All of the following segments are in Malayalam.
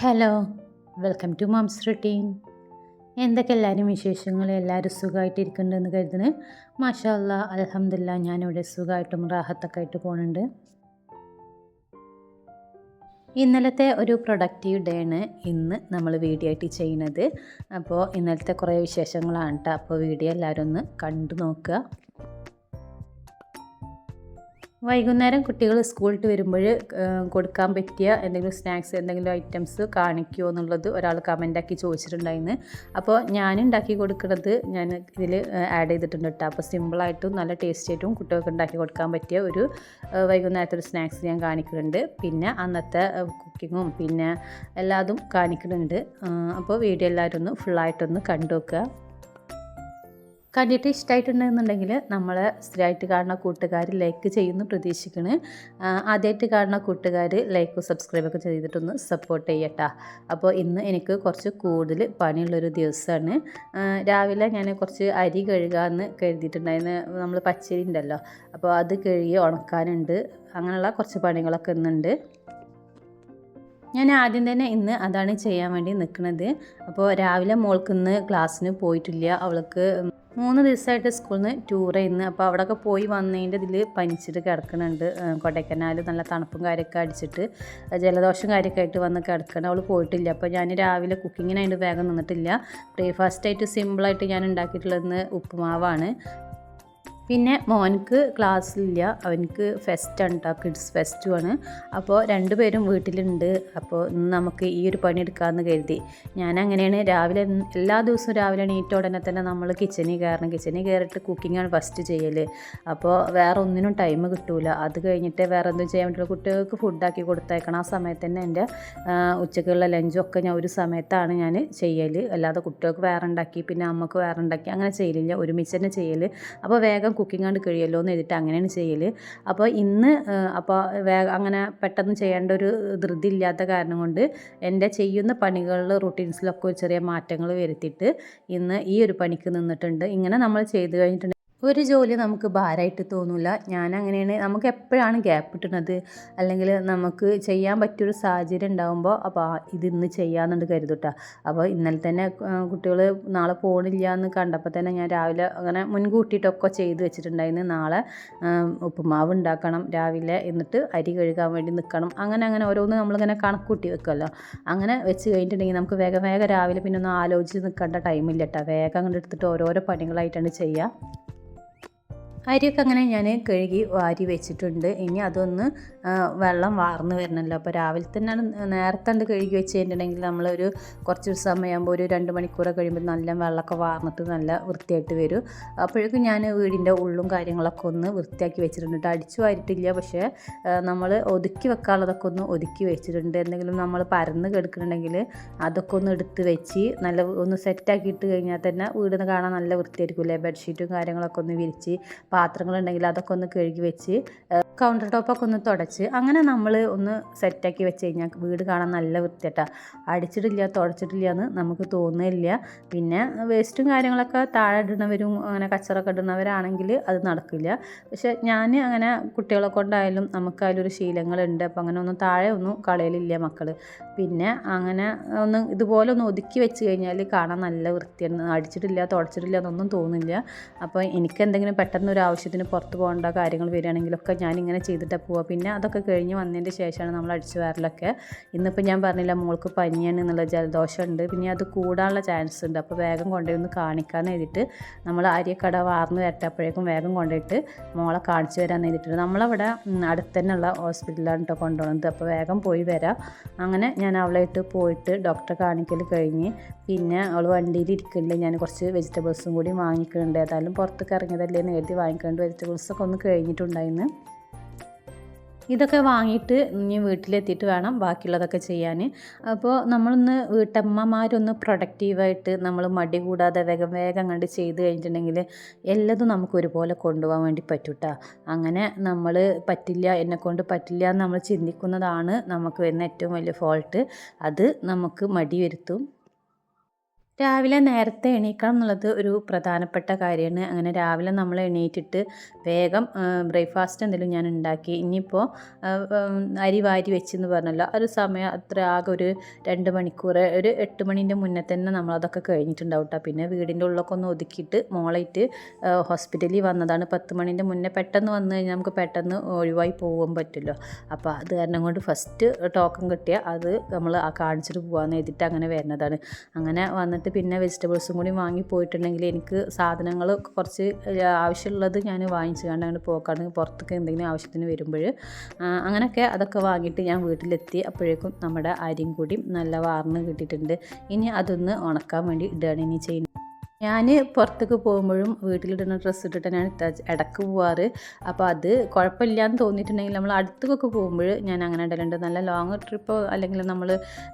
Hello welcome to mom's routine. എന്തൊക്കെ എല്ലാവരും വിശേഷങ്ങൾ എല്ലാവരും സുഖമായിട്ടിരിക്കുന്നുണ്ടെന്ന് കരുതുന്നത് മാഷാല്ല അലഹമില്ല ഞാനിവിടെ സുഖമായിട്ടും റാഹത്തൊക്കെ ആയിട്ട് പോകുന്നുണ്ട് ഇന്നലത്തെ ഒരു പ്രൊഡക്റ്റീവ് ഡേ ആണ് ഇന്ന് നമ്മൾ വീഡിയോ ആയിട്ട് ചെയ്യുന്നത്. അപ്പോൾ ഇന്നലത്തെ കുറേ വിശേഷങ്ങളാണ് കേട്ടോ അപ്പോൾ വീഡിയോ എല്ലാവരും ഒന്ന് കണ്ടു നോക്കുക. വൈകുന്നേരം കുട്ടികൾ സ്കൂളിട്ട് വരുമ്പോൾ കൊടുക്കാൻ പറ്റിയ എന്തെങ്കിലും സ്നാക്സ് എന്തെങ്കിലും ഐറ്റംസ് കാണിക്കുമോ എന്നുള്ളത് ഒരാൾ കമന്റാക്കി ചോദിച്ചിട്ടുണ്ടായിരുന്നു. അപ്പോൾ ഞാൻ ഉണ്ടാക്കി കൊടുക്കുന്നത് ഞാൻ ഇതിൽ ആഡ് ചെയ്തിട്ടുണ്ട് കേട്ടോ. അപ്പോൾ സിമ്പിളായിട്ടും നല്ല ടേസ്റ്റ് ആയിട്ടും കുട്ടികൾക്ക് ഉണ്ടാക്കി കൊടുക്കാൻ പറ്റിയ ഒരു വൈകുന്നേരത്തെ ഒരു സ്നാക്സ് ഞാൻ കാണിക്കുന്നുണ്ട്. പിന്നെ അന്നത്തെ കുക്കിങ്ങും പിന്നെ എല്ലാതും കാണിക്കുന്നുണ്ട്. അപ്പോൾ വീഡിയോ എല്ലാവരും ഒന്ന് ഫുള്ളായിട്ടൊന്ന് കണ്ടു നോക്കുക. കണ്ടിട്ട് ഇഷ്ടമായിട്ടുണ്ടെന്നുണ്ടെങ്കിൽ നമ്മൾ സ്ഥിരമായിട്ട് കാണുന്ന കൂട്ടുകാർ ലൈക്ക് ചെയ്യുന്നു പ്രതീക്ഷിക്കണ്. ആദ്യമായിട്ട് കാണുന്ന കൂട്ടുകാർ ലൈക്കും സബ്സ്ക്രൈബൊക്കെ ചെയ്തിട്ടൊന്ന് സപ്പോർട്ട് ചെയ്യട്ടാ. അപ്പോൾ ഇന്ന് എനിക്ക് കുറച്ച് കൂടുതൽ പണിയുള്ളൊരു ദിവസമാണ് രാവിലെ ഞാൻ കുറച്ച് അരി കഴുകാമെന്ന് കരുതിയിട്ടുണ്ടായിരുന്നു. നമ്മൾ പച്ചരി ഉണ്ടല്ലോ അപ്പോൾ അത് കഴുകി ഉണക്കാനുണ്ട്. അങ്ങനെയുള്ള കുറച്ച് പണികളൊക്കെ ഇന്നുണ്ട്. ഞാൻ ആദ്യം തന്നെ ഇന്ന് അതാണ് ചെയ്യാൻ വേണ്ടി നിൽക്കുന്നത് അപ്പോൾ രാവിലെ മോൾക്ക് ഇന്ന് ക്ലാസ്സിന് പോയിട്ടില്ല. അവൾക്ക് മൂന്ന് ദിവസമായിട്ട് സ്കൂളിൽ നിന്ന് ടൂർ ചെയ്യുന്നു അപ്പോൾ അവിടെയൊക്കെ പോയി വന്നതിന്റെ ഇതിൽ പനിച്ചിട്ട് കിടക്കുന്നുണ്ട് കൊടൈക്കനാൽ നല്ല തണുപ്പും കാര്യമൊക്കെ അടിച്ചിട്ട് ജലദോഷം കാര്യമൊക്കെ ആയിട്ട് വന്ന് കിടക്കണം. അവൾ പോയിട്ടില്ല. അപ്പോൾ ഞാൻ രാവിലെ കുക്കിങ്ങിനായിട്ട് വേഗം നിന്നിട്ടില്ല. ബ്രേക്ക്ഫാസ്റ്റ് ആയിട്ട് സിമ്പിളായിട്ട് ഞാൻ ഉണ്ടാക്കിയിട്ടുള്ളതെന്ന് ഉപ്പുമാവാണ്. പിന്നെ മോനക്ക് ക്ലാസ്സിലില്ല അവനക്ക് ഫെസ്റ്റാണ് കേട്ടോ കിഡ്സ് ഫെസ്റ്റുമാണ് അപ്പോൾ രണ്ടുപേരും വീട്ടിലുണ്ട്. അപ്പോൾ ഇന്ന് നമുക്ക് ഈ ഒരു പണി എടുക്കാമെന്ന് കരുതി. ഞാൻ അങ്ങനെയാണ് രാവിലെ എല്ലാ ദിവസവും രാവിലെ എണീറ്റ ഉടനെ തന്നെ നമ്മൾ കിച്ചണിൽ കയറണം. കിച്ചണിൽ കയറിയിട്ട് കുക്കിങ്ങാണ് ഫസ്റ്റ് ചെയ്യൽ അപ്പോൾ വേറെ ഒന്നിനും ടൈം കിട്ടൂല. അത് കഴിഞ്ഞിട്ട് വേറെ എന്തും ചെയ്യാൻ പറ്റില്ല കുട്ടികൾക്ക് ഫുഡാക്കി കൊടുത്തേക്കണം ആ സമയത്ത് തന്നെ എന്റെ ഉച്ചക്കുള്ള ലഞ്ചൊക്കെ ഞാൻ ഒരു സമയത്താണ് ഞാൻ ചെയ്യൽ അല്ലാതെ കുട്ടികൾക്ക് വേറെ ഉണ്ടാക്കി പിന്നെ അമ്മയ്ക്ക് വേറെ ഉണ്ടാക്കി അങ്ങനെ ചെയ്യലില്ല. ഒരുമിച്ച് തന്നെ ചെയ്യൽ അപ്പോൾ വേഗം കുക്കിംഗ് കണ്ട് കഴിയുമല്ലോ എന്ന് എഴുതിയിട്ട് അങ്ങനെയാണ് ചെയ്യൽ അപ്പോൾ ഇന്ന് അപ്പോൾ അങ്ങനെ പെട്ടെന്ന് ചെയ്യേണ്ട ഒരു ധൃതി ഇല്ലാത്ത കാരണം കൊണ്ട് എന്റെ ചെയ്യുന്ന പണികളിൽ റുട്ടീൻസിലൊക്കെ ചെറിയ മാറ്റങ്ങൾ വരുത്തിയിട്ട് ഇന്ന് ഈ ഒരു പണിക്ക് നിന്നിട്ടുണ്ട്. ഇങ്ങനെ നമ്മൾ ചെയ്ത് കഴിഞ്ഞിട്ടുണ്ടെങ്കിൽ ഒരു ജോലി നമുക്ക് ഭാരമായിട്ട് തോന്നില്ല ഞാൻ അങ്ങനെയാണ് നമുക്ക് എപ്പോഴാണ് ഗ്യാപ്പ് കിട്ടുന്നത് അല്ലെങ്കിൽ നമുക്ക് ചെയ്യാൻ പറ്റിയൊരു സാഹചര്യം ഉണ്ടാകുമ്പോൾ അപ്പോൾ ഇത് ഇന്ന് ചെയ്യാമെന്നുണ്ട് കരുതൂട്ടാ. അപ്പോൾ ഇന്നലെ തന്നെ കുട്ടികൾ നാളെ പോകണില്ല എന്ന് കണ്ടപ്പോൾ തന്നെ ഞാൻ രാവിലെ അങ്ങനെ മുൻകൂട്ടിയിട്ടൊക്കെ ചെയ്ത് വെച്ചിട്ടുണ്ടായിരുന്നു. നാളെ ഉപ്പുമാവ് ഉണ്ടാക്കണം രാവിലെ എന്നിട്ട് അരി കഴുകാൻ വേണ്ടി നിൽക്കണം അങ്ങനെ അങ്ങനെ ഓരോന്ന് നമ്മളിങ്ങനെ കണക്കൂട്ടി വെക്കുമല്ലോ അങ്ങനെ വെച്ച് കഴിഞ്ഞിട്ടുണ്ടെങ്കിൽ നമുക്ക് വേഗം വേഗം രാവിലെ പിന്നെ ഒന്ന് ആലോചിച്ച് നിൽക്കേണ്ട ടൈമില്ല കേട്ടോ വേഗം അങ്ങോട്ട് എടുത്തിട്ട് ഓരോരോ പണികളായിട്ടാണ് ചെയ്യുക അരിയൊക്കെ അങ്ങനെ ഞാൻ കഴുകി വാരി വെച്ചിട്ടുണ്ട്. ഇനി അതൊന്ന് വെള്ളം വാർന്ന് വരണമല്ലോ അപ്പോൾ രാവിലെ തന്നെ നേരത്തെ കണ്ട് കഴുകി വെച്ച് കഴിഞ്ഞിട്ടുണ്ടെങ്കിൽ നമ്മളൊരു കുറച്ച് സമയമാകുമ്പോൾ ഒരു രണ്ട് മണിക്കൂറൊക്കെ കഴിയുമ്പോൾ നല്ല വെള്ളമൊക്കെ വാർന്നിട്ട് നല്ല വൃത്തിയായിട്ട് വരും. അപ്പോഴേക്കും ഞാൻ വീടിന്റെ ഉള്ളും കാര്യങ്ങളൊക്കെ ഒന്ന് വൃത്തിയാക്കി വെച്ചിട്ടുണ്ട്. അടിച്ചു വാരിട്ടില്ല പക്ഷേ നമ്മൾ ഒതുക്കി വെക്കാനുള്ളതൊക്കെ ഒന്ന് ഒതുക്കി വെച്ചിട്ടുണ്ട്. എന്തെങ്കിലും നമ്മൾ പരന്ന് കിടക്കുന്നുണ്ടെങ്കിൽ അതൊക്കെ ഒന്ന് എടുത്ത് വെച്ച് നല്ല ഒന്ന് സെറ്റാക്കിയിട്ട് കഴിഞ്ഞാൽ തന്നെ വീടിന് കാണാൻ നല്ല വൃത്തിയായിരിക്കും അല്ലേ? ബെഡ്ഷീറ്റും കാര്യങ്ങളൊക്കെ ഒന്ന് വിരിച്ച് പാത്രങ്ങളുണ്ടെങ്കിൽ അതൊക്കെ ഒന്ന് കഴുകി വെച്ച് കൗണ്ടർ ടോപ്പൊക്കെ ഒന്ന് തുടച്ച് അങ്ങനെ നമ്മൾ ഒന്ന് സെറ്റാക്കി വെച്ച് കഴിഞ്ഞാൽ വീട് കാണാൻ നല്ല വൃത്തിയായിട്ടാണ് അടിച്ചിട്ടില്ല തുടച്ചിട്ടില്ല എന്ന് നമുക്ക് തോന്നുന്നില്ല. പിന്നെ വേസ്റ്റും കാര്യങ്ങളൊക്കെ താഴെ ഇടുന്നവരും അങ്ങനെ കച്ചറൊക്കെ ഇടുന്നവരാണെങ്കിൽ അത് നടക്കില്ല. പക്ഷെ ഞാൻ അങ്ങനെ കുട്ടികളെ കൊണ്ടായാലും നമുക്ക് അതിലൊരു ശീലങ്ങളുണ്ട്. അപ്പോൾ അങ്ങനെ ഒന്നും താഴെ ഒന്നും കളയലില്ല മക്കൾ പിന്നെ അങ്ങനെ ഒന്ന് ഇതുപോലെ ഒന്ന് ഒതുക്കി വെച്ച് കഴിഞ്ഞാൽ കാണാൻ നല്ല വൃത്തിയാണ്. അടിച്ചിട്ടില്ല തുടച്ചിട്ടില്ല എന്നൊന്നും തോന്നില്ല അപ്പോൾ എനിക്ക് എന്തെങ്കിലും പെട്ടെന്ന് ഒരു ആവശ്യത്തിന് പുറത്ത് പോകേണ്ട കാര്യങ്ങൾ വരികയാണെങ്കിലൊക്കെ ഞാൻ ഇങ്ങനെ ചെയ്തിട്ടാണ് പോവുക. പിന്നെ അതൊക്കെ കഴിഞ്ഞ് വന്നതിന്റെ ശേഷമാണ് നമ്മൾ അടിച്ചു വരലൊക്കെ. ഇന്നിപ്പോൾ ഞാൻ പറഞ്ഞില്ല മോൾക്ക് പനിയാണ് എന്നുള്ള ജലദോഷം ഉണ്ട് പിന്നെ അത് കൂടാനുള്ള ചാൻസ് ഉണ്ട്. അപ്പോൾ വേഗം കൊണ്ടുപോയി ഒന്ന് കാണിക്കാമെന്ന് എഴുതിയിട്ട് നമ്മൾ അരിയക്കട വാർന്ന് വരട്ടപ്പോഴേക്കും വേഗം കൊണ്ടുപോയിട്ട് മോളെ കാണിച്ചു വരാമെന്ന് എഴുതിയിട്ടുണ്ട്. നമ്മളവിടെ അടുത്ത് തന്നെയുള്ള ഹോസ്പിറ്റലിലാണ് കേട്ടോ കൊണ്ടുപോകുന്നത്. അപ്പോൾ വേഗം പോയി വരാം. അങ്ങനെ ഞാൻ അവളായിട്ട് പോയിട്ട് ഡോക്ടറെ കാണിക്കൽ കഴിഞ്ഞ് പിന്നെ അവൾ വണ്ടിയിൽ ഇരിക്കുന്നുണ്ട്. ഞാൻ കുറച്ച് വെജിറ്റബിൾസും കൂടി വാങ്ങിക്കുന്നുണ്ട്. ഏതായാലും പുറത്തേക്ക് ഇറങ്ങിയതല്ലേ എന്ന് എഴുതി വാങ്ങിക്കേണ്ട വെജിറ്റബിൾസൊക്കെ ഒന്ന് കഴിഞ്ഞിട്ടുണ്ടായിരുന്നു ഇതൊക്കെ വാങ്ങിയിട്ട് ഇനി വീട്ടിലെത്തിയിട്ട് വേണം ബാക്കിയുള്ളതൊക്കെ ചെയ്യാൻ. അപ്പോൾ നമ്മളൊന്ന് വീട്ടമ്മമാരൊന്ന് പ്രൊഡക്റ്റീവായിട്ട് നമ്മൾ മടി കൂടാതെ വേഗം വേഗം കണ്ട് ചെയ്ത് കഴിഞ്ഞിട്ടുണ്ടെങ്കിൽ എല്ലതും നമുക്ക് ഒരുപോലെ കൊണ്ടുപോകാൻ വേണ്ടി പറ്റൂട്ടാ. അങ്ങനെ നമ്മൾ പറ്റില്ല എന്നെക്കൊണ്ട് പറ്റില്ല എന്ന് നമ്മൾ ചിന്തിക്കുന്നതാണ് നമുക്ക് വരുന്ന ഏറ്റവും വലിയ ഫോൾട്ട് അത് നമുക്ക് മടി വരുത്തും. രാവിലെ നേരത്തെ എണീക്കണം എന്നുള്ളത് ഒരു പ്രധാനപ്പെട്ട കാര്യമാണ്. അങ്ങനെ രാവിലെ നമ്മൾ എണീറ്റിട്ട് വേഗം ബ്രേക്ക്ഫാസ്റ്റ് എന്തെങ്കിലും ഞാൻ ഉണ്ടാക്കി. ഇനിയിപ്പോൾ അരി വാരി വെച്ചെന്ന് പറഞ്ഞല്ലോ ഒരു സമയം അത്ര ആകെ ഒരു രണ്ട് മണിക്കൂർ ഒരു എട്ട് മണീന്റെ മുന്നേ തന്നെ നമ്മളതൊക്കെ കഴിഞ്ഞിട്ടുണ്ടാവും കേട്ടോ പിന്നെ വീടിന്റെ ഉള്ളൊക്കെ ഒന്ന് ഒതുക്കിയിട്ട് മോളായിട്ട് ഹോസ്പിറ്റലിൽ വന്നതാണ്. പത്ത് മണീന്റെ മുന്നേ പെട്ടെന്ന് വന്നു കഴിഞ്ഞാൽ നമുക്ക് പെട്ടെന്ന് ഒഴിവായി പോകാൻ പറ്റുമല്ലോ അപ്പോൾ അത് കാരണം കൊണ്ട് ഫസ്റ്റ് ടോക്കൺ കിട്ടിയാൽ അത് നമ്മൾ ആ കാണിച്ചിട്ട് പോകാമെന്ന് എഴുതിയിട്ട് അങ്ങനെ വരുന്നതാണ്. അങ്ങനെ വന്നിട്ട് പിന്നെ വെജിറ്റബിൾസും കൂടി വാങ്ങി പോയിട്ടുണ്ടെങ്കിൽ എനിക്ക് സാധനങ്ങൾ കുറച്ച് ആവശ്യമുള്ളത് ഞാൻ വാങ്ങിച്ചു കണ്ട് അങ്ങനെ പോക്കാണെങ്കിൽ പുറത്തൊക്കെ എന്തെങ്കിലും ആവശ്യത്തിന് വരുമ്പോൾ അങ്ങനെയൊക്കെ അതൊക്കെ വാങ്ങിയിട്ട് ഞാൻ വീട്ടിലെത്തി അപ്പോഴേക്കും നമ്മുടെ അരിയും കൂടി നല്ല വാർന്ന് കിട്ടിയിട്ടുണ്ട്. ഇനി അതൊന്ന് ഉണക്കാൻ വേണ്ടി ഇടുകയാണ്. ഇനി ചെയ്യുന്നത് ഞാൻ പുറത്തേക്ക് പോകുമ്പോഴും വീട്ടിലിടുന്ന ഡ്രസ്സ് ഇട്ടിട്ട് ഞാൻ ഇടയ്ക്ക് പോവാറ്. അപ്പോൾ അത് കുഴപ്പമില്ലാന്ന് തോന്നിയിട്ടുണ്ടെങ്കിൽ നമ്മൾ അടുത്തേക്കൊക്കെ പോകുമ്പോൾ ഞാൻ അങ്ങനെ ഇടലുണ്ട്. നല്ല ലോങ് ട്രിപ്പ് അല്ലെങ്കിൽ നമ്മൾ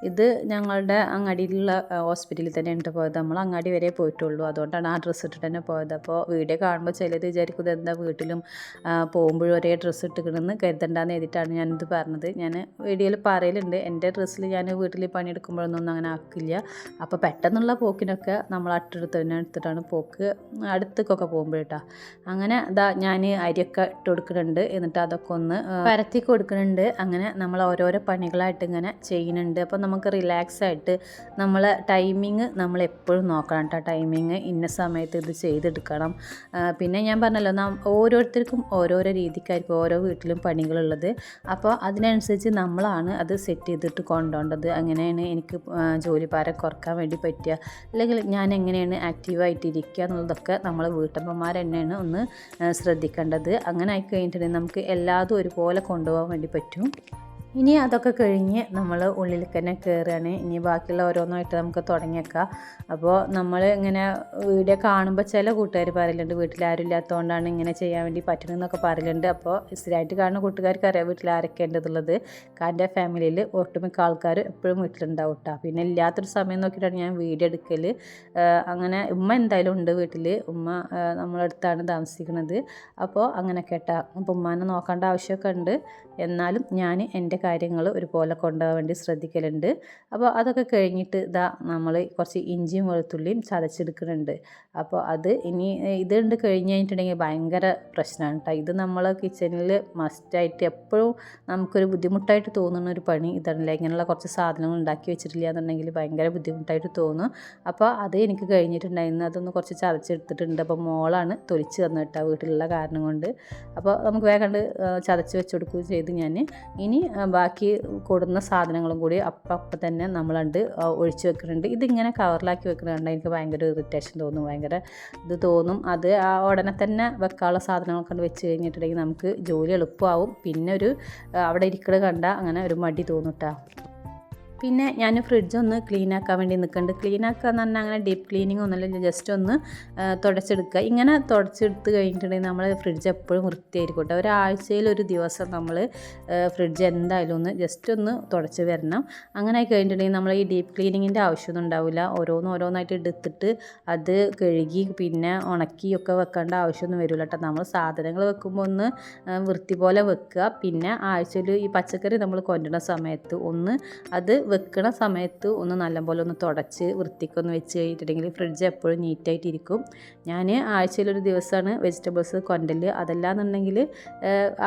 ഇത് ഞങ്ങളുടെ അങ്ങാടിയിലുള്ള ഹോസ്പിറ്റലിൽ തന്നെ ഉണ്ട് പോയത്. നമ്മൾ അങ്ങാടി വരെ പോയിട്ടുള്ളൂ. അതുകൊണ്ടാണ് ആ ഡ്രസ്സ് ഇട്ടിട്ട് തന്നെ പോയത്. അപ്പോൾ വീഡിയോ കാണുമ്പോൾ ചിലർ വിചാരിക്കും എന്താ വീട്ടിലും പോകുമ്പോഴും ഒരേ ഡ്രസ്സ് ഇട്ടിക്കണമെന്ന് കരുതണ്ടെന്ന് എഴുതിയിട്ടാണ് ഞാനിത് പറഞ്ഞത്. ഞാൻ വീഡിയോയിൽ പറയലുണ്ട്. എന്റെ ഡ്രസ്സിൽ ഞാൻ വീട്ടിൽ പണിയെടുക്കുമ്പോഴൊന്നും അങ്ങനെ ആക്കില്ല. അപ്പോൾ പെട്ടെന്നുള്ള പോക്കിനൊക്കെ നമ്മൾ അട്ടെടുത്ത് തന്നെ എടുത്തിട്ടാണ് പോക്ക്. അടുത്തേക്കൊക്കെ പോകുമ്പോഴേട്ടാ. അങ്ങനെ ഇതാ ഞാൻ അരിയൊക്കെ ഇട്ട് കൊടുക്കുന്നുണ്ട്. എന്നിട്ട് അതൊക്കെ ഒന്ന് പരത്തി കൊടുക്കുന്നുണ്ട്. അങ്ങനെ നമ്മൾ ഓരോരോ പണികളായിട്ട് ഇങ്ങനെ ചെയ്യുന്നുണ്ട്. അപ്പോൾ നമുക്ക് റിലാക്സ് ആയിട്ട് നമ്മൾ ടൈമിങ് നമ്മൾ എപ്പോഴും നോക്കണം കേട്ടോ ടൈമിങ് ഇന്ന സമയത്ത് ഇത് ചെയ്തെടുക്കണം. പിന്നെ ഞാൻ പറഞ്ഞല്ലോ നാം ഓരോരുത്തർക്കും ഓരോരോ രീതിക്കായിരിക്കും ഓരോ വീട്ടിലും പണികളുള്ളത്. അപ്പോൾ അതിനനുസരിച്ച് നമ്മളാണ് അത് സെറ്റ് ചെയ്തിട്ട് കൊണ്ടുപോകേണ്ടത് അങ്ങനെയാണ് എനിക്ക് ജോലിഭാരം കുറയ്ക്കാൻ വേണ്ടി പറ്റുക. അല്ലെങ്കിൽ ഞാൻ എങ്ങനെയാണ് ആക്റ്റീവായിട്ടിരിക്കുക എന്നുള്ളതൊക്കെ നമ്മൾ വീട്ടമ്മമാർ തന്നെയാണ് ഒന്ന് ശ്രദ്ധിക്കേണ്ടത്. അങ്ങനെ ആയി കഴിഞ്ഞിട്ടുണ്ടെങ്കിൽ നമുക്ക് എല്ലാതും ഒരുപോലെ കൊണ്ടുപോകാൻ വേണ്ടി പറ്റും. ഇനി അതൊക്കെ കഴിഞ്ഞ് നമ്മൾ ഉള്ളിലേക്ക് തന്നെ കയറുകയാണ് ഇനി ബാക്കിയുള്ള ഓരോന്നായിട്ട് നമുക്ക് തുടങ്ങിയേക്കാം. അപ്പോൾ നമ്മൾ ഇങ്ങനെ വീഡിയോ കാണുമ്പോൾ ചില കൂട്ടുകാർ പറയലുണ്ട് വീട്ടിൽ ആരും ഇല്ലാത്തതുകൊണ്ടാണ് ഇങ്ങനെ ചെയ്യാൻ വേണ്ടി പറ്റണമെന്നൊക്കെ പറയലുണ്ട്. അപ്പോൾ സ്ഥിരമായിട്ട് കാണുന്ന കൂട്ടുകാർക്ക് അറിയാം വീട്ടിൽ ആരൊക്കെയുണ്ടെന്നുള്ളത് കാന്റെ ഫാമിലിയിൽ ഒട്ടുമിക്ക ആൾക്കാർ എപ്പോഴും വീട്ടിലുണ്ടാവും കേട്ടോ പിന്നെ ഇല്ലാത്തൊരു സമയം നോക്കിയിട്ടാണ് ഞാൻ വീഡിയോ എടുക്കൽ അങ്ങനെ ഉമ്മ എന്തായാലും ഉണ്ട് വീട്ടിൽ ഉമ്മ നമ്മളടുത്താണ് താമസിക്കുന്നത്. അപ്പോൾ അങ്ങനെ കേട്ടാ അപ്പോൾ ഉമ്മാനെ നോക്കേണ്ട ആവശ്യമൊക്കെ ഉണ്ട്. എന്നാലും ഞാൻ എന്റെ കാര്യങ്ങൾ ഒരുപോലെ കൊണ്ടുപോകാൻ വേണ്ടി ശ്രദ്ധിക്കലുണ്ട്. അപ്പോൾ അതൊക്കെ കഴിഞ്ഞിട്ട് ഇതാ നമ്മൾ കുറച്ച് ഇഞ്ചിയും വെളുത്തുള്ളിയും ചതച്ചെടുക്കുന്നുണ്ട്. അപ്പോൾ അത് ഇനി ഇതുണ്ട് കഴിഞ്ഞ് കഴിഞ്ഞിട്ടുണ്ടെങ്കിൽ ഭയങ്കര പ്രശ്നമാണ് കേട്ടോ. ഇത് നമ്മൾ കിച്ചണിൽ മസ്റ്റായിട്ട് എപ്പോഴും നമുക്കൊരു ബുദ്ധിമുട്ടായിട്ട് തോന്നുന്ന ഒരു പണി ഇതാണല്ലേ? ഇങ്ങനെയുള്ള കുറച്ച് സാധനങ്ങൾ ഉണ്ടാക്കി വെച്ചിട്ടില്ല എന്നുണ്ടെങ്കിൽ ഭയങ്കര ബുദ്ധിമുട്ടായിട്ട് തോന്നും. അപ്പോൾ അത് എനിക്ക് കഴിഞ്ഞിട്ടുണ്ടായിരുന്നു. അതൊന്ന് കുറച്ച് ചതച്ചെടുത്തിട്ടുണ്ട്. അപ്പോൾ മോളാണ് തൊലിച്ച് തന്നു കേട്ടോ വീട്ടിലുള്ള കാരണം കൊണ്ട്. അപ്പോൾ നമുക്ക് വേഗം ചതച്ച് വെച്ച് കൊടുക്കുകയും ചെയ്ത് ഞാൻ. ഇനി ബാക്കി കൊടുന്ന സാധനങ്ങളും കൂടി അപ്പം അപ്പം തന്നെ നമ്മളണ്ട് ഒഴിച്ച് വെക്കുന്നുണ്ട്. ഇതിങ്ങനെ കവറിലാക്കി വെക്കുന്നുണ്ട് എനിക്ക് ഭയങ്കര ഇറിറ്റേഷൻ തോന്നും ഭയങ്കര ഇത് തോന്നും. അത് ആ ഉടനെ തന്നെ വെക്കാനുള്ള സാധനങ്ങളൊക്കെ വെച്ച് കഴിഞ്ഞിട്ടുണ്ടെങ്കിൽ നമുക്ക് ജോലി എളുപ്പമാവും. പിന്നെ ഒരു അവിടെ ഇരിക്കണ കണ്ട അങ്ങനെ ഒരു മടി തോന്നും കേട്ടോ പിന്നെ ഞാൻ ഫ്രിഡ്ജ് ഒന്ന് ക്ലീൻ ആക്കാൻ വേണ്ടി നിൽക്കുന്നുണ്ട്. ക്ലീൻ ആക്കുക എന്ന് പറഞ്ഞാൽ അങ്ങനെ ഡീപ്പ് ക്ലീനിങ് ഒന്നുമില്ല. ജസ്റ്റ് ഒന്ന് തുടച്ചെടുക്കുക. ഇങ്ങനെ തുടച്ചെടുത്ത് കഴിഞ്ഞിട്ടുണ്ടെങ്കിൽ നമ്മൾ ഫ്രിഡ്ജ് എപ്പോഴും വൃത്തിയായിരിക്കും കേട്ടോ. ഒരാഴ്ചയിൽ ഒരു ദിവസം നമ്മൾ ഫ്രിഡ്ജ് എന്തായാലും ഒന്ന് ജസ്റ്റ് ഒന്ന് തുടച്ച് വരണം. അങ്ങനെ കഴിഞ്ഞിട്ടുണ്ടെങ്കിൽ നമ്മൾ ഈ ഡീപ്പ് ക്ലീനിങ്ങിന്റെ ആവശ്യമൊന്നും ഉണ്ടാവില്ല. ഓരോന്ന് ഓരോന്നായിട്ട് എടുത്തിട്ട് അത് കഴുകി പിന്നെ ഉണക്കിയൊക്കെ വെക്കേണ്ട ആവശ്യമൊന്നും വരില്ല കേട്ടോ. നമ്മൾ സാധനങ്ങൾ വെക്കുമ്പോൾ ഒന്ന് വൃത്തി പോലെ വെക്കുക. പിന്നെ ആഴ്ചയിൽ ഈ പച്ചക്കറി നമ്മൾ കൊണ്ടുവരുന്ന സമയത്ത് ഒന്ന് അത് വെക്കണ സമയത്ത് ഒന്ന് നല്ലപോലെ ഒന്ന് തുടച്ച് വൃത്തിക്കൊന്ന് വെച്ച് കഴിഞ്ഞിട്ടുണ്ടെങ്കിൽ ഫ്രിഡ്ജ് എപ്പോഴും നീറ്റായിട്ടിരിക്കും ഞാൻ ആഴ്ചയിലൊരു ദിവസമാണ് വെജിറ്റബിൾസ് കൊണ്ടൽ അതല്ലാന്നുണ്ടെങ്കിൽ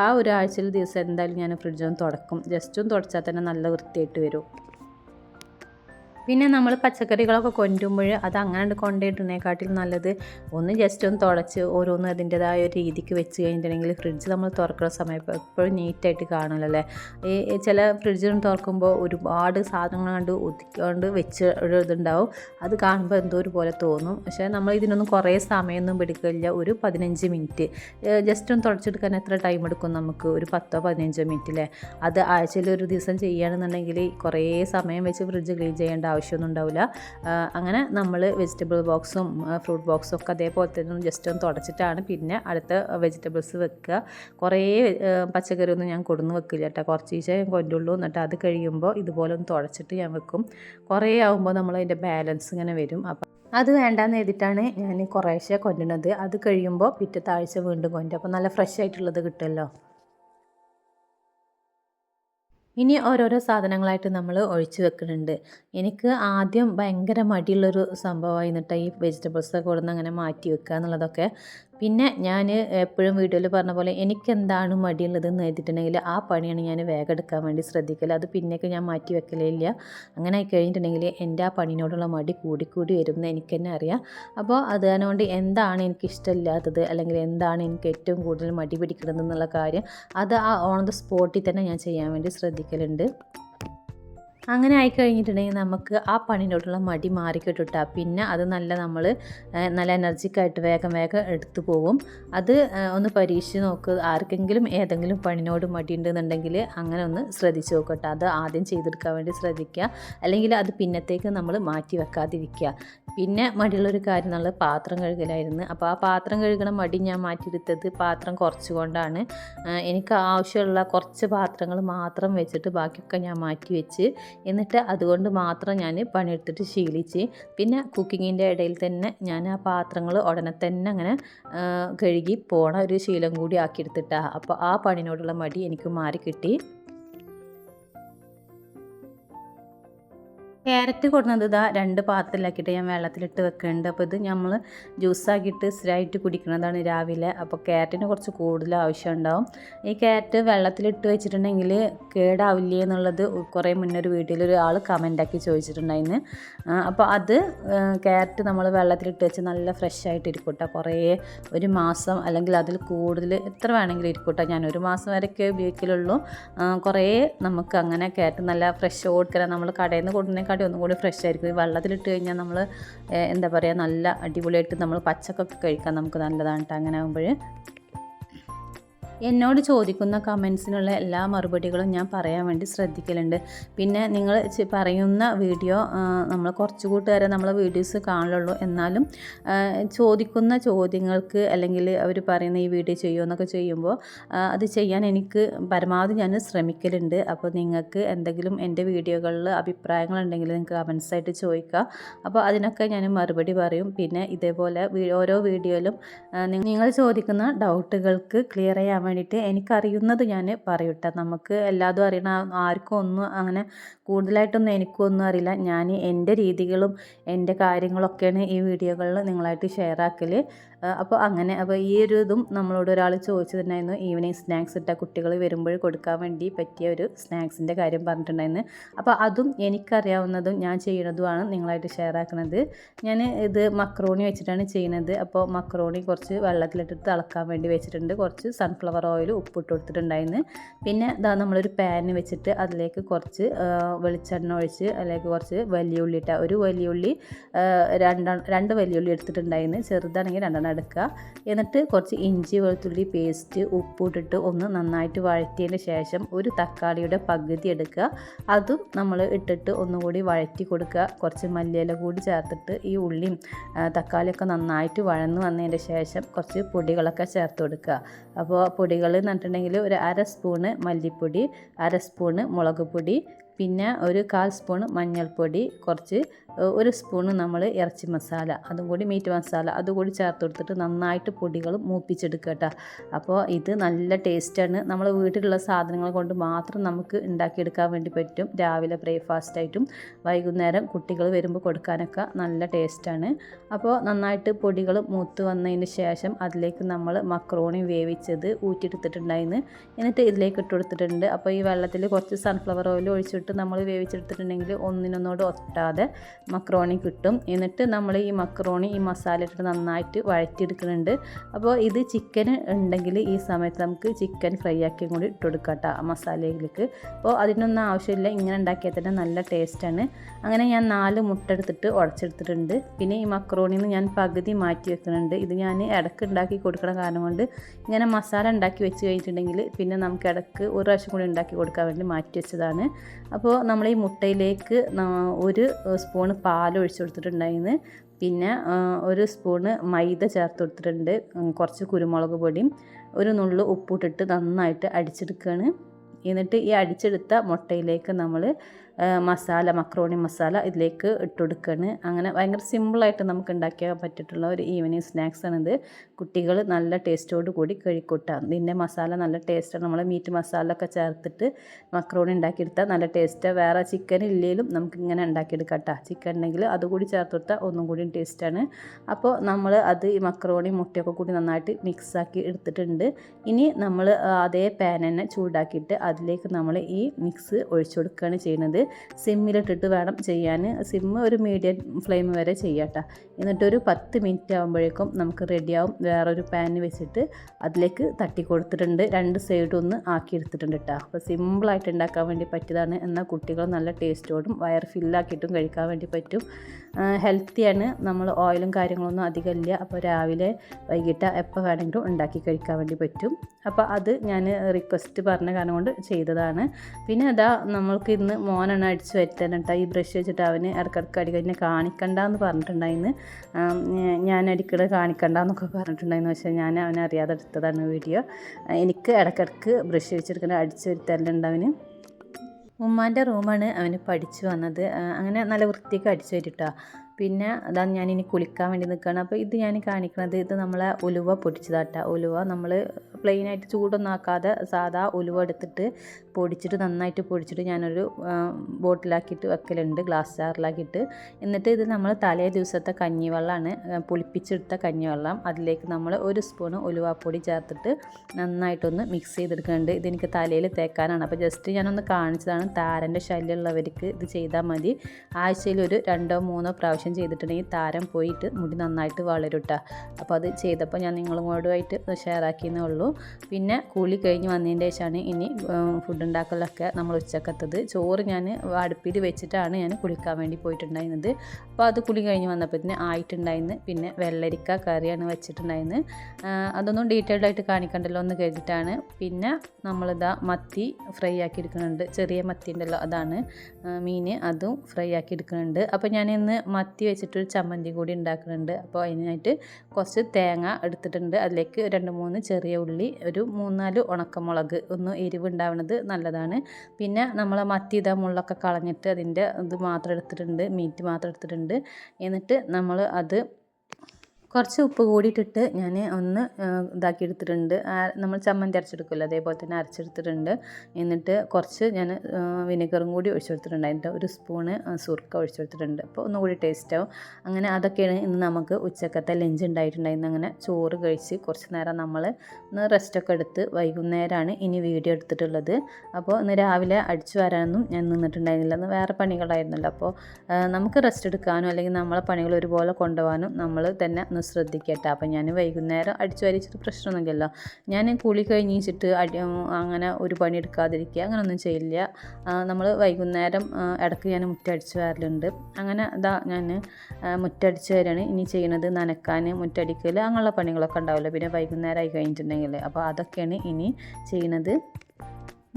ആ ഒരു ആഴ്ചയിൽ ദിവസം എന്തായാലും ഞാൻ ഫ്രിഡ്ജ് ഒന്ന് തുടക്കും. ജസ്റ്റ് ഒന്ന് തുടച്ചാൽ തന്നെ നല്ല വൃത്തിയായിട്ട് വരും. പിന്നെ നമ്മൾ പച്ചക്കറികളൊക്കെ കൊണ്ടുമ്പോൾ അത് അങ്ങനെ കൊണ്ടുപോയിട്ടുണ്ടെക്കാട്ടിൽ നല്ലത് ഒന്ന് ജസ്റ്റ് ഒന്ന് തുടച്ച് ഓരോന്നും അതിന്റെതായ ഒരു രീതിക്ക് വെച്ച് കഴിഞ്ഞിട്ടുണ്ടെങ്കിൽ ഫ്രിഡ്ജ് നമ്മൾ തുറക്കുന്ന സമയത്ത് എപ്പോഴും നീറ്റായിട്ട് കാണുമല്ലോ അല്ലേ? ഈ ചില ഫ്രിഡ്ജ് തുറക്കുമ്പോൾ ഒരുപാട് സാധനങ്ങൾ കണ്ട് ഒതുക്കൊണ്ട് വെച്ച് ഒരു ഇതുണ്ടാവും. അത് കാണുമ്പോൾ എന്തോ ഒരു പോലെ തോന്നും. പക്ഷേ നമ്മൾ ഇതിനൊന്നും കുറേ സമയമൊന്നും പിടിക്കില്ല. ഒരു പതിനഞ്ച് മിനിറ്റ് ജസ്റ്റ് ഒന്ന് തുടച്ചെടുക്കാൻ എത്ര ടൈം എടുക്കും നമുക്ക്? ഒരു പത്തോ പതിനഞ്ചോ മിനിറ്റ് അല്ലേ അത് ആഴ്ചയിൽ ഒരു ദിവസം ചെയ്യുകയാണെന്നുണ്ടെങ്കിൽ കുറേ സമയം വെച്ച് ഫ്രിഡ്ജ് ക്ലീൻ ചെയ്യേണ്ട ആവശ്യമൊന്നും ഉണ്ടാവില്ല. അങ്ങനെ നമ്മൾ വെജിറ്റബിൾ ബോക്സും ഫ്രൂട്ട് ബോക്സും ഒക്കെ അതേപോലെ തന്നെ ജസ്റ്റ് ഒന്ന് തുടച്ചിട്ടാണ് പിന്നെ അടുത്ത വെജിറ്റബിൾസ് വെക്കുക. കുറേ പച്ചക്കറി ഒന്നും ഞാൻ കൊടുന്ന് വെക്കില്ല കേട്ടോ. കുറച്ച് ദിവസം ഞാൻ കൊണ്ടുള്ളൂ എന്നിട്ട് അത് കഴിയുമ്പോൾ ഇതുപോലെ ഒന്ന് തുടച്ചിട്ട് ഞാൻ വെക്കും. കുറേ ആകുമ്പോൾ നമ്മൾ അതിന്റെ ബാലൻസ് ഇങ്ങനെ വരും. അപ്പം അത് വേണ്ടാന്ന് എഴുതിയിട്ടാണ് ഞാൻ കുറേശ്ശെ കൊണ്ടുവരുന്നത് അത് കഴിയുമ്പോൾ പിറ്റത്താഴ്ച വീണ്ടും കൊണ്ടുവരും. അപ്പോൾ നല്ല ഫ്രഷ് ആയിട്ടുള്ളത് കിട്ടുമല്ലോ. ഇനി ഓരോരോ സാധനങ്ങളായിട്ട് നമ്മൾ ഒഴിച്ച് വെക്കുന്നുണ്ട് എനിക്ക് ആദ്യം ഭയങ്കര മടിയുള്ളൊരു സംഭവമായിരുന്നിട്ട് ഈ വെജിറ്റബിൾസൊക്കെ കൊടുന്ന് അങ്ങനെ മാറ്റി വെക്കുക എന്നുള്ളതൊക്കെ പിന്നെ ഞാൻ എപ്പോഴും വീഡിയോയിൽ പറഞ്ഞ പോലെ എനിക്കെന്താണ് മടിയുള്ളതെന്ന് എഴുതിയിട്ടുണ്ടെങ്കിൽ ആ പണിയാണ് ഞാൻ വേഗം എടുക്കാൻ വേണ്ടി ശ്രദ്ധിക്കൽ അത് പിന്നേക്ക് ഞാൻ മാറ്റി വെക്കലേ ഇല്ല. അങ്ങനെ ആയി കഴിഞ്ഞിട്ടുണ്ടെങ്കിൽ എന്റെ ആ പണിനോടുള്ള മടി കൂടിക്കൂടി വരുമെന്ന് എനിക്ക് തന്നെ അറിയാം. അപ്പോൾ അത് കൊണ്ട് എന്താണ് എനിക്ക് ഇഷ്ടമില്ലാത്തത്? അല്ലെങ്കിൽ എന്താണ് എനിക്ക് ഏറ്റവും കൂടുതൽ മടി പിടിക്കുന്നത് എന്നുള്ള കാര്യം അത് ആ ഓൺ ദ സ്പോട്ടിൽ തന്നെ ഞാൻ ചെയ്യാൻ വേണ്ടി ശ്രദ്ധിക്കലുണ്ട്. അങ്ങനെ ആയിക്കഴിഞ്ഞിട്ടുണ്ടെങ്കിൽ നമുക്ക് ആ പണിയിലോട്ടുള്ള മടി മാറിക്കിട്ടിട്ട. പിന്നെ അത് നല്ല നമ്മൾ നല്ല എനർജിക്കായിട്ട് വേഗം വേഗം എടുത്തു പോകും അത് ഒന്ന് പരീക്ഷിച്ച് നോക്ക് ആർക്കെങ്കിലും ഏതെങ്കിലും പണിനോട് മടി ഉണ്ടെന്നുണ്ടെങ്കിൽ അങ്ങനെ ഒന്ന് ശ്രദ്ധിച്ച് നോക്കട്ടെ. അത് ആദ്യം ചെയ്തെടുക്കാൻ വേണ്ടി ശ്രദ്ധിക്കുക. അല്ലെങ്കിൽ അത് പിന്നത്തേക്ക് നമ്മൾ മാറ്റി വെക്കാതിരിക്കുക. പിന്നെ മടിയുള്ളൊരു കാര്യം നമ്മൾ പാത്രം കഴുകലായിരുന്നു. അപ്പോൾ ആ പാത്രം കഴുകണ മടി ഞാൻ മാറ്റിയെടുത്തത് പാത്രം കുറച്ചുകൊണ്ടാണ്. എനിക്ക് ആവശ്യമുള്ള കുറച്ച് പാത്രങ്ങൾ മാത്രം വെച്ചിട്ട് ബാക്കിയൊക്കെ ഞാൻ മാറ്റി വെച്ച് എന്നിട്ട് അതുകൊണ്ട് മാത്രം ഞാൻ പണിയെടുത്തിട്ട് ശീലിച്ച്. പിന്നെ കുക്കിങ്ങിന്റെ ഇടയിൽ തന്നെ ഞാൻ ആ പാത്രങ്ങൾ ഉടനെ തന്നെ അങ്ങനെ കഴുകി പോണ ഒരു ശീലം കൂടി ആക്കിയെടുത്തിട്ടാണ് അപ്പോൾ ആ പണിനോടുള്ള മടി എനിക്ക് മാറി കിട്ടി. ക്യാരറ്റ് കൊടുക്കുന്നത് ഇതാ രണ്ട് പാത്രത്തിലാക്കിയിട്ട് ഞാൻ വെള്ളത്തിലിട്ട് വെക്കുന്നുണ്ട്. അപ്പോൾ ഇത് നമ്മൾ ജ്യൂസാക്കിയിട്ട് സ്ഥിരമായിട്ട് കുടിക്കുന്നതാണ് രാവിലെ. അപ്പോൾ ക്യാരറ്റിന് കുറച്ച് കൂടുതൽ ആവശ്യം ഉണ്ടാവും ഈ ക്യാരറ്റ് വെള്ളത്തിലിട്ട് വെച്ചിട്ടുണ്ടെങ്കിൽ കേടാവില്ലേ എന്നുള്ളത് കുറേ മുന്നേ ഒരു വീട്ടിൽ ഒരാൾ കമന്റാക്കി ചോദിച്ചിട്ടുണ്ടായിരുന്നു. അപ്പോൾ അത് ക്യാരറ്റ് നമ്മൾ വെള്ളത്തിലിട്ട് വെച്ച് നല്ല ഫ്രഷ് ആയിട്ട് ഇരിക്കട്ടെ കുറേ ഒരു മാസം അല്ലെങ്കിൽ അതിൽ കൂടുതൽ എത്ര വേണമെങ്കിലും ഇരിക്കട്ടെ ഞാൻ ഒരു മാസം വരെയൊക്കെ ഉപയോഗിക്കലുള്ളൂ. കുറേ നമുക്ക് അങ്ങനെ ക്യാരറ്റ് നല്ല ഫ്രഷ് കൊടുക്കണം നമ്മൾ കടയിൽ നിന്ന് കൊടുക്കുന്നതിനേക്കാൾ കാട്ടി ഒന്നും കൂടി ഫ്രഷ് ആയിരിക്കും. ഈ വെള്ളത്തിലിട്ട് കഴിഞ്ഞാൽ നമ്മൾ എന്താ പറയുക നല്ല അടിപൊളിയായിട്ട് നമ്മൾ പച്ചക്കൊക്കെ കഴിക്കാൻ നമുക്ക് നല്ലതാണ് കേട്ടോ അങ്ങനെ ആകുമ്പോൾ എന്നോട് ചോദിക്കുന്ന കമൻസിനുള്ള എല്ലാ മറുപടികളും ഞാൻ പറയാൻ വേണ്ടി ശ്രദ്ധിക്കലുണ്ട്. പിന്നെ നിങ്ങൾ പറയുന്ന വീഡിയോ നമ്മൾ കുറച്ച് കൂട്ടുകാരെ നമ്മളെ വീഡിയോസ് കാണുള്ളൂ. എന്നാലും ചോദിക്കുന്ന ചോദ്യങ്ങൾക്ക് അല്ലെങ്കിൽ അവർ പറയുന്ന ഈ വീഡിയോ ചെയ്യുമോ എന്നൊക്കെ ചെയ്യുമ്പോൾ അത് ചെയ്യാൻ എനിക്ക് പരമാവധി ഞാൻ ശ്രമിക്കലുണ്ട്. അപ്പോൾ നിങ്ങൾക്ക് എന്തെങ്കിലും എന്റെ വീഡിയോകളിൽ അഭിപ്രായങ്ങൾ അഭിപ്രായങ്ങളുണ്ടെങ്കിൽ നിങ്ങൾക്ക് കമൻസായിട്ട് ചോദിക്കുക അപ്പോൾ അതിനൊക്കെ ഞാൻ മറുപടി പറയും. പിന്നെ ഇതേപോലെ ഓരോ വീഡിയോയിലും നിങ്ങൾ ചോദിക്കുന്ന ഡൗട്ടുകൾക്ക് ക്ലിയർ ചെയ്യാൻ വേണ്ടിയിട്ട് എനിക്കറിയുന്നത് ഞാൻ പറയട്ടെ നമുക്ക് എല്ലാതും അറിയണ. ആർക്കും ഒന്നും അങ്ങനെ കൂടുതലായിട്ടൊന്നും എനിക്കൊന്നും അറിയില്ല. ഞാൻ എന്റെ രീതികളും എന്റെ കാര്യങ്ങളൊക്കെയാണ് ഈ വീഡിയോകളിൽ നിങ്ങളായിട്ട് ഷെയർ ആക്കൽ അപ്പോൾ അങ്ങനെ അപ്പോൾ ഈ ഒരു ഇതും നമ്മളോട് ഒരാൾ ചോദിച്ചിട്ടുണ്ടായിരുന്നു ഈവനിങ് സ്നാക്സ് ഇട്ട കുട്ടികൾ വരുമ്പോൾ കൊടുക്കാൻ വേണ്ടി പറ്റിയ ഒരു സ്നാക്സിന്റെ കാര്യം പറഞ്ഞിട്ടുണ്ടായിരുന്നു. അപ്പോൾ അതും എനിക്കറിയാവുന്നതും ഞാൻ ചെയ്യുന്നതുമാണ് നിങ്ങളായിട്ട് ഷെയർ ആക്കുന്നത് ഞാൻ ഇത് മക്രോണി വെച്ചിട്ടാണ് ചെയ്യുന്നത്. അപ്പോൾ മക്രോണി കുറച്ച് വെള്ളത്തിലിട്ടിട്ട് തിളക്കാൻ വേണ്ടി വെച്ചിട്ടുണ്ട്. കുറച്ച് സൺഫ്ലവർ ഓയിൽ ഉപ്പിട്ട് കൊടുത്തിട്ടുണ്ടായിരുന്നു. പിന്നെ ഇതാ നമ്മളൊരു പാൻ വെച്ചിട്ട് അതിലേക്ക് കുറച്ച് വെളിച്ചെണ്ണ ഒഴിച്ച് അല്ലെങ്കിൽ കുറച്ച് വലിയ ഉള്ളി ഇട്ട ഒരു വലിയ ഉള്ളി രണ്ട് രണ്ട് വലിയ ഉള്ളി എടുത്തിട്ടുണ്ടായിരുന്നു. ചെറുതാണെങ്കിൽ രണ്ടെണ്ണം എടുക്കുക. എന്നിട്ട് കുറച്ച് ഇഞ്ചി വെളുത്തുള്ളി പേസ്റ്റ് ഉപ്പിട്ടിട്ട് ഒന്ന് നന്നായിട്ട് വഴറ്റിയതിന് ശേഷം ഒരു തക്കാളിയുടെ പകുതി എടുക്കുക. അതും നമ്മൾ ഇട്ടിട്ട് ഒന്നുകൂടി വഴറ്റി കൊടുക്കുക. കുറച്ച് മല്ലിയില കൂടി ചേർത്തിട്ട് ഈ ഉള്ളിയും തക്കാളിയൊക്കെ നന്നായിട്ട് വഴന്ന് വന്നതിന് ശേഷം കുറച്ച് പൊടികളൊക്കെ ചേർത്ത് കൊടുക്കുക. അപ്പോൾ പൊടികൾ എന്ന് പറഞ്ഞിട്ടുണ്ടെങ്കിൽ ഒരു അര സ്പൂണ് മല്ലിപ്പൊടി അര സ്പൂണ് മുളക് പൊടി പിന്നെ ഒരു കാൽ സ്പൂൺ മഞ്ഞൾപ്പൊടി കുറച്ച് ഒരു സ്പൂണ് നമ്മൾ ഇറച്ചി മസാല അതും കൂടി മീറ്റ് മസാല അതും കൂടി ചേർത്ത് കൊടുത്തിട്ട് നന്നായിട്ട് പൊടികൾ മൂപ്പിച്ചെടുക്കുക കേട്ടോ. അപ്പോൾ ഇത് നല്ല ടേസ്റ്റാണ് നമ്മൾ വീട്ടിലുള്ള സാധനങ്ങൾ കൊണ്ട് മാത്രം നമുക്ക് ഉണ്ടാക്കിയെടുക്കാൻ വേണ്ടി പറ്റും. രാവിലെ ബ്രേക്ക്ഫാസ്റ്റായിട്ടും വൈകുന്നേരം കുട്ടികൾ വരുമ്പോൾ കൊടുക്കാനൊക്കെ നല്ല ടേസ്റ്റാണ് അപ്പോൾ നന്നായിട്ട് പൊടികൾ മൂത്ത് വന്നതിന് ശേഷം അതിലേക്ക് നമ്മൾ മക്രോണി വേവിച്ചത് ഊറ്റിയെടുത്തിട്ടുണ്ടായിരുന്നു. എന്നിട്ട് ഇതിലേക്ക് ഇട്ട് കൊടുത്തിട്ടുണ്ട്. അപ്പോൾ ഈ വെള്ളത്തിൽ കുറച്ച് സൺഫ്ലവർ ഓയിൽ ഒഴിച്ചിട്ട് നമ്മൾ വേവിച്ചെടുത്തിട്ടുണ്ടെങ്കിൽ ഒന്നിനൊന്നോട് ഒട്ടാതെ മക്രോണി കിട്ടും. എന്നിട്ട് നമ്മൾ ഈ മക്രോണി ഈ മസാല ഇട്ടിട്ട് നന്നായിട്ട് വഴറ്റിയെടുക്കുന്നുണ്ട്. അപ്പോൾ ഇത് ചിക്കൻ ഉണ്ടെങ്കിൽ ഈ സമയത്ത് നമുക്ക് ചിക്കൻ ഫ്രൈ ആക്കിയും കൂടി ഇട്ട് കൊടുക്കാം കേട്ടോ ആ മസാലയിലേക്ക്. അപ്പോൾ അതിനൊന്നും ആവശ്യമില്ല. ഇങ്ങനെ ഉണ്ടാക്കിയാൽ തന്നെ നല്ല ടേസ്റ്റാണ്. അങ്ങനെ ഞാൻ നാല് മുട്ട എടുത്തിട്ട് ഉടച്ചെടുത്തിട്ടുണ്ട്. പിന്നെ ഈ മക്രോണിന്ന് ഞാൻ പകുതി മാറ്റി വെക്കുന്നുണ്ട്. ഇത് ഞാൻ ഇടയ്ക്ക് ഉണ്ടാക്കി കൊടുക്കണ കാരണം കൊണ്ട് ഇങ്ങനെ മസാല ഉണ്ടാക്കി വെച്ച് കഴിഞ്ഞിട്ടുണ്ടെങ്കിൽ പിന്നെ നമുക്ക് ഇടയ്ക്ക് ഒരു പ്രാവശ്യം കൂടി ഉണ്ടാക്കി കൊടുക്കാൻ വേണ്ടി മാറ്റി വെച്ചതാണ്. അപ്പോൾ നമ്മൾ ഈ മുട്ടയിലേക്ക് ഒരു സ്പൂണ് പാൽ ഒഴിച്ചു കൊടുത്തിട്ടുണ്ടായിരുന്നു. പിന്നെ ഒരു സ്പൂണ് മൈദ ചേർത്ത് കൊടുത്തിട്ടുണ്ട്. കുറച്ച് കുരുമുളക് പൊടിയും ഒരു നുള്ളു ഉപ്പിട്ടിട്ട് നന്നായിട്ട് അടിച്ചെടുക്കുകയാണ്. എന്നിട്ട് ഈ അടിച്ചെടുത്ത മുട്ടയിലേക്ക് നമ്മൾ മസാല മക്രോണി മസാല ഇതിലേക്ക് ഇട്ടുകൊടുക്കുകയാണ് അങ്ങനെ ഭയങ്കര സിമ്പിളായിട്ട് നമുക്ക് ഉണ്ടാക്കിയാൽ പറ്റിയിട്ടുള്ള ഒരു ഈവനിങ് സ്നാക്സ് ആണിത്. കുട്ടികൾ നല്ല ടേസ്റ്റോട് കൂടി കഴിക്കൂട്ടാം. ഇതിന്റെ മസാല നല്ല ടേസ്റ്റാണ് നമ്മൾ മീറ്റ് മസാല ഒക്കെ ചേർത്തിട്ട് മക്രോണി ഉണ്ടാക്കിയെടുത്താൽ നല്ല ടേസ്റ്റ് വേറെ ചിക്കൻ ഇല്ലെങ്കിലും നമുക്ക് ഇങ്ങനെ ഉണ്ടാക്കിയെടുക്കാം കേട്ടോ ചിക്കൻ ഉണ്ടെങ്കിൽ അതുകൂടി ചേർത്ത് കൊടുത്താൽ ഒന്നും കൂടി ടേസ്റ്റാണ് അപ്പോൾ നമ്മൾ അത് ഈ മക്രോണി മുട്ടയൊക്കെ കൂടി നന്നായിട്ട് മിക്സാക്കി എടുത്തിട്ടുണ്ട്. ഇനി നമ്മൾ അതേ പാൻ തന്നെ ചൂടാക്കിയിട്ട് അതിലേക്ക് നമ്മൾ ഈ മിക്സ് ഒഴിച്ചു കൊടുക്കുകയാണ് ചെയ്യുന്നത് സിമ്മിലിട്ടിട്ട് വേണം ചെയ്യാൻ. സിമ്മ് ഒരു മീഡിയം ഫ്ലെയിം വരെ ചെയ്യാട്ടോ. എന്നിട്ടൊരു പത്ത് മിനിറ്റ് ആകുമ്പോഴേക്കും നമുക്ക് റെഡിയാവും. വേറൊരു പാൻ വെച്ചിട്ട് അതിലേക്ക് തട്ടി കൊടുത്തിട്ടുണ്ട് രണ്ട് സൈഡും ഒന്ന് ആക്കി എടുത്തിട്ടുണ്ട് കേട്ടോ അപ്പോൾ സിമ്പിളായിട്ട് ഉണ്ടാക്കാൻ വേണ്ടി പറ്റിയതാണ്. എന്നാൽ കുട്ടികൾ നല്ല ടേസ്റ്റോടും വയർ ഫില്ലാക്കിയിട്ടും കഴിക്കാൻ വേണ്ടി പറ്റും. ഹെൽത്തിയാണ് നമ്മൾ ഓയിലും കാര്യങ്ങളൊന്നും അധികമില്ല അപ്പോൾ രാവിലെ വൈകിട്ട് എപ്പോൾ വേണമെങ്കിലും ഉണ്ടാക്കി കഴിക്കാൻ വേണ്ടി പറ്റും. അപ്പോൾ അത് ഞാൻ റിക്വസ്റ്റ് പറഞ്ഞ കാരണം കൊണ്ട് ചെയ്തതാണ്. പിന്നെ അതാ നമ്മൾക്ക് ഇന്ന് മോനാണ് അടിച്ച് വരുത്താൻ ഈ ബ്രഷ് വെച്ചിട്ട് അവന് ഇടക്കിടക്ക് അടി കാണിക്കണ്ട എന്ന് പറഞ്ഞിട്ടുണ്ടായിരുന്നു ഞാൻ അടിക്കണ കാണിക്കണ്ടെന്നൊക്കെ പറഞ്ഞിട്ടുണ്ടായിരുന്നു പക്ഷേ ഞാൻ അവനെ അറിയാതെ എടുത്തതാണ് വീഡിയോ. എനിക്ക് ഇടക്കിടക്ക് ബ്രഷ് വെച്ചെടുക്കുന്ന അടിച്ച് വരുത്തലുണ്ട് അവന്. ഉമ്മാന്റെ റൂമാണ് അവന് പഠിച്ചു വന്നത്. അങ്ങനെ നല്ല വൃത്തിയൊക്കെ അടിച്ചു വരിട്ടോ. പിന്നെ അതാണ് ഞാനിനി കുളിക്കാൻ വേണ്ടി നിൽക്കുകയാണ് അപ്പോൾ ഇത് ഞാൻ കാണിക്കുന്നത് ഇത് നമ്മളെ ഉലുവ പൊടിച്ചതാട്ടോ ഉലുവ നമ്മൾ പ്ലെയിനായിട്ട് ചൂടൊന്നും ആക്കാതെ സാധാ ഉലുവ എടുത്തിട്ട് പൊടിച്ചിട്ട് നന്നായിട്ട് പൊടിച്ചിട്ട് ഞാനൊരു ബോട്ടിലാക്കിയിട്ട് വെക്കലുണ്ട് ഗ്ലാസ് ജാറിലാക്കിയിട്ട്. എന്നിട്ട് ഇത് നമ്മൾ തലേ ദിവസത്തെ കഞ്ഞിവെള്ളമാണ് പുളിപ്പിച്ചെടുത്ത കഞ്ഞിവെള്ളം. അതിലേക്ക് നമ്മൾ ഒരു സ്പൂണ് ഉലുവാപ്പൊടി ചേർത്തിട്ട് നന്നായിട്ടൊന്ന് മിക്സ് ചെയ്തെടുക്കുന്നുണ്ട്. ഇതെനിക്ക് തലയിൽ തേക്കാനാണ്. അപ്പോൾ ജസ്റ്റ് ഞാനൊന്ന് കാണിച്ചതാണ് താരന്റെ ശല്യമുള്ളവർക്ക് ഇത് ചെയ്താൽ മതി. ആഴ്ചയിൽ ഒരു രണ്ടോ മൂന്നോ പ്രാവശ്യം ചെയ്തിട്ടുണ്ടെങ്കിൽ താരം പോയിട്ട് മുടി നന്നായിട്ട് വളരുട്ടാ അപ്പോൾ അത് ചെയ്തപ്പോൾ ഞാൻ നിങ്ങളുമായിട്ട് ഷെയർ ആക്കിയെന്നേ ഉള്ളൂ. പിന്നെ കൂലി കഴിഞ്ഞ് വന്നതിന്റെ ശേഷമാണ് ഇനി ഫുഡ് ഉണ്ടാക്കലൊക്കെ നമ്മൾ ഉച്ചക്കത്തത്. ചോറ് ഞാൻ അടുപ്പിൽ വെച്ചിട്ടാണ് ഞാൻ കുളിക്കാൻ വേണ്ടി പോയിട്ടുണ്ടായിരുന്നത്. അപ്പോൾ അത് കുളി കഴിഞ്ഞ് വന്നപ്പോഴത്തേന് ആയിട്ടുണ്ടായിരുന്നു. പിന്നെ വെള്ളരിക്ക കറിയാണ് വെച്ചിട്ടുണ്ടായിരുന്നത്. അതൊന്നും ഡീറ്റെയിൽഡ് ആയിട്ട് കാണിക്കണ്ടല്ലോ എന്ന് കരുതിയിട്ടാണ്. പിന്നെ നമ്മളിതാ മത്തി ഫ്രൈ ആക്കി എടുക്കുന്നുണ്ട്. ചെറിയ മത്തി ഉണ്ടല്ലോ അതാണ്. മീൻ അതും ഫ്രൈ ആക്കി എടുക്കുന്നുണ്ട്. അപ്പോൾ ഞാൻ ഇന്ന് മത്തി വെച്ചിട്ടൊരു ചമ്മന്തി കൂടി ഉണ്ടാക്കുന്നുണ്ട്. അപ്പോൾ അതിനായിട്ട് കുറച്ച് തേങ്ങ എടുത്തിട്ടുണ്ട്. അതിലേക്ക് രണ്ട് മൂന്ന് ചെറിയ ഉള്ളി ഒരു മൂന്നാൽ ഉണക്കമുളക് ഒന്ന് എരിവ് ഉണ്ടാവുന്നത് നല്ലതാണ്. പിന്നെ നമ്മൾ മത്തി ഇതാ മുള്ളൊക്കെ കളഞ്ഞിട്ട് അതിന്റെ ഇത് മാത്രം എടുത്തിട്ടുണ്ട് മീറ്റ് മാത്രം എടുത്തിട്ടുണ്ട്. എന്നിട്ട് നമ്മൾ അത് കുറച്ച് ഉപ്പ് കൂടിയിട്ടിട്ട് ഞാൻ ഒന്ന് ഇതാക്കി എടുത്തിട്ടുണ്ട് നമ്മൾ ചമ്മന്തി അരച്ചെടുക്കുമല്ലോ അതേപോലെ തന്നെ അരച്ചെടുത്തിട്ടുണ്ട്. എന്നിട്ട് കുറച്ച് ഞാൻ വിനെഗറും കൂടി ഒഴിച്ചെടുത്തിട്ടുണ്ട് അതിന്റെ ഒരു സ്പൂണ് സുർക്ക ഒഴിച്ചെടുത്തിട്ടുണ്ട് അപ്പോൾ ഒന്നുകൂടി ടേസ്റ്റ് ആവും. അങ്ങനെ അതൊക്കെയാണ് ഇന്ന് നമുക്ക് ഉച്ചക്കത്തെ ലഞ്ച് ഉണ്ടായിട്ടുണ്ടായിരുന്നു അങ്ങനെ ചോറ് കഴിച്ച് കുറച്ച് നേരം നമ്മൾ ഒന്ന് റെസ്റ്റൊക്കെ എടുത്ത് വൈകുന്നേരമാണ് ഇനി വീഡിയോ എടുത്തിട്ടുള്ളത്. അപ്പോൾ ഇന്ന് രാവിലെ അടിച്ചു വരാനൊന്നും ഞാൻ നിന്നിട്ടുണ്ടായിരുന്നില്ല. അന്ന് വേറെ പണികളായിരുന്നല്ലോ. അപ്പോൾ നമുക്ക് റെസ്റ്റ് എടുക്കാനും അല്ലെങ്കിൽ നമ്മളെ പണികൾ ഒരുപോലെ കൊണ്ടുപോകാനും നമ്മൾ തന്നെ ഒന്ന് ശ്രദ്ധിക്കട്ടെ. അപ്പം ഞാൻ വൈകുന്നേരം അടിച്ചു വരച്ചിട്ട് പ്രശ്നമൊന്നുമില്ലല്ലോ. ഞാൻ കുളി കഴിഞ്ഞിട്ട് അടി അങ്ങനെ ഒരു പണി എടുക്കാതിരിക്കുക അങ്ങനെയൊന്നും ചെയ്യില്ല നമ്മൾ വൈകുന്നേരം ഇടയ്ക്ക് ഞാൻ മുറ്റടിച്ച് വരലുണ്ട്. അങ്ങനെ ഇതാ ഞാൻ മുറ്റടിച്ച് വരാണ്. ഇനി ചെയ്യുന്നത് നനക്കാൻ മുറ്റടിക്കൽ അങ്ങനെയുള്ള പണികളൊക്കെ ഉണ്ടാവില്ല പിന്നെ വൈകുന്നേരം ആയി കഴിഞ്ഞിട്ടുണ്ടെങ്കിൽ അപ്പോൾ അതൊക്കെയാണ് ഇനി ചെയ്യുന്നത്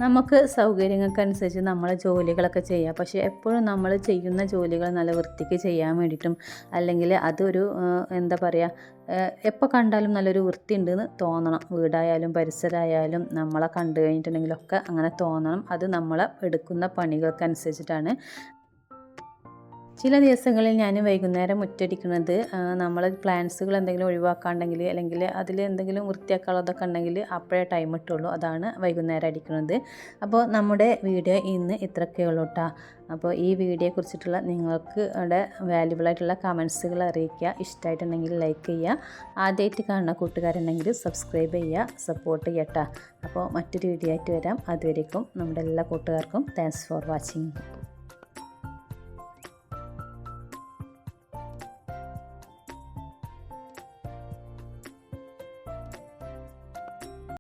നമുക്ക് സൗകര്യങ്ങൾക്കനുസരിച്ച് നമ്മളെ ജോലികളൊക്കെ ചെയ്യാം. പക്ഷേ എപ്പോഴും നമ്മൾ ചെയ്യുന്ന ജോലികൾ നല്ല വൃത്തിക്ക് ചെയ്യാൻ വേണ്ടിയിട്ടും അല്ലെങ്കിൽ അതൊരു എന്താ പറയുക എപ്പോൾ കണ്ടാലും നല്ലൊരു വൃത്തി ഉണ്ടെന്ന് തോന്നണം. വീടായാലും പരിസരമായാലും നമ്മളെ കണ്ടു കഴിഞ്ഞിട്ടുണ്ടെങ്കിലൊക്കെ അങ്ങനെ തോന്നണം. അത് നമ്മളെ എടുക്കുന്ന പണികൾക്കനുസരിച്ചിട്ടാണ് ചില ദിവസങ്ങളിൽ ഞാൻ വൈകുന്നേരം മുറ്റടിക്കുന്നത് നമ്മൾ പ്ലാന്റ്സുകൾ എന്തെങ്കിലും ഒഴിവാക്കാണ്ടെങ്കിൽ അല്ലെങ്കിൽ അതിൽ എന്തെങ്കിലും വൃത്തിയാക്കാനുള്ളതൊക്കെ ഉണ്ടെങ്കിൽ അപ്പോഴേ ടൈം ഇട്ടുള്ളൂ. അതാണ് വൈകുന്നേരം അടിക്കുന്നത്. അപ്പോൾ നമ്മുടെ വീഡിയോ ഇന്ന് ഇത്രയൊക്കെ ഉള്ളൂ കേട്ടോ അപ്പോൾ ഈ വീഡിയോയെ കുറിച്ചിട്ടുള്ള നിങ്ങൾക്ക് വാല്യുബിൾ ആയിട്ടുള്ള കമൻസുകൾ അറിയിക്കുക. ഇഷ്ടമായിട്ടുണ്ടെങ്കിൽ ലൈക്ക് ചെയ്യുക. ആദ്യമായിട്ട് കാണുന്ന കൂട്ടുകാരുണ്ടെങ്കിൽ സബ്സ്ക്രൈബ് ചെയ്യുക സപ്പോർട്ട് ചെയ്യട്ടോ അപ്പോൾ മറ്റൊരു വീഡിയോ ആയിട്ട് വരാം. അതുവരേക്കും നമ്മുടെ എല്ലാ കൂട്ടുകാർക്കും താങ്ക്സ് ഫോർ വാച്ചിങ്